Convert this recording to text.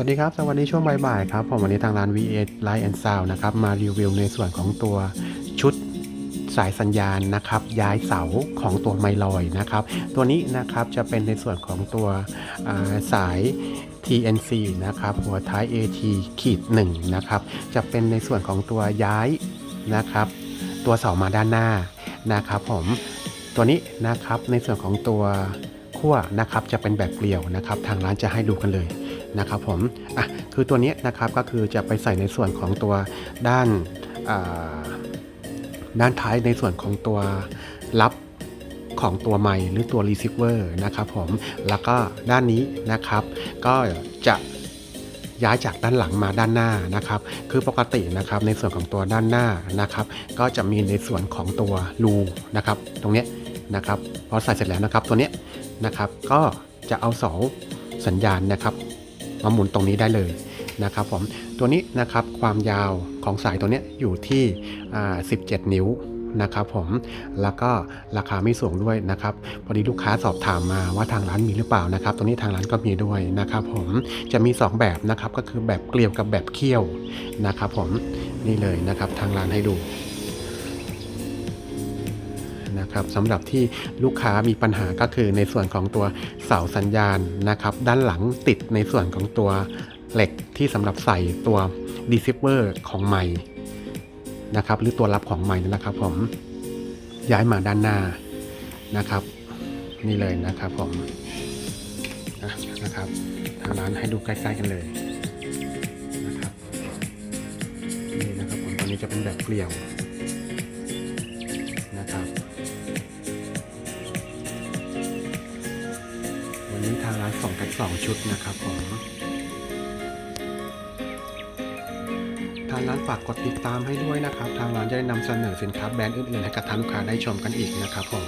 สวัสดีครับ สวัสดีช่วงบ่ายๆครับ ผมวันนี้ทางร้าน VA Light and Sound นะครับ มารีวิวในส่วนของตัวชุดสายสัญญาณนะครับ ย้ายเสาของตัวไมลอยนะครับ ตัวนี้นะครับจะเป็นในส่วนของตัวาสาย TNC นะครับ หัวท้าย AT ขีด1นะครับ จะเป็นในส่วนของตัวย้ายนะครับ ตัวเสามาด้านหน้านะครับผม ตัวนี้นะครับในส่วนของตัวขั้วนะครับจะเป็นแบบเกลียวนะครับ ทางร้านจะให้ดูกันเลย นะครับผมอะคือตัวนี้นะครับก็คือจะไปใส่ในส่วนของตัวด้านด้านท้ายในส่วนของตัวรับของตัวไมหรือตัว receiver นะครับผมแล้วก็ด้านนี้นะครับ ก็จะย้ายจากด้านหลังมาด้านหน้านะครับ คือปกตินะครับในส่วนของตัวด้านหน้านะครับ ก็จะมีในส่วนของตัวรูนะครับ ตรงเนี้ยนะครับพอใส่เสร็จแล้วนะครับตัวเนี้ยนะครับ ก็จะเอาเสาสัญญาณนะครับ มาหมุนตรงนี้ได้เลยนะครับผมตัวนี้นะครับความยาวของสายตัวนี้อยู่ที่ 17 นิ้วนะครับผมแล้วก็ราคาไม่สูงด้วยนะครับพอดีลูกค้าสอบถามมาว่าทางร้านมีหรือเปล่านะครับตรงนี้ทางร้านก็มีด้วยนะครับผมจะมี 2 แบบนะครับก็คือแบบเกลียวกับแบบเคี่ยวนะครับผมนี่เลยนะครับทางร้านให้ดู นะครับสำหรับที่ลูกค้ามีปัญหาก็คือในส่วนของตัวเสาสัญญาณนะครับ ด้านหลังติดในส่วนของตัวเหล็กที่สำหรับใส่ตัว receiver ของไมค์นะครับหรือตัวรับของไมค์นั่นแหละครับผมย้ายมาด้านหน้านะครับ นี่เลยนะครับผมนะครับทางร้านให้ดูใกล้ๆกันเลยนะครับนี่นะครับผมตอนนี้จะเป็นแบบเกลียวางร้านส่งกันสองชุดนะครับผมทางร้านฝากกดติดตามให้ด้วยนะครับ ทางร้านจะได้นำเสนอสินค้าแบรนด์อื่นๆให้กับทางลูกค้าได้ชมกันอีกนะครับผม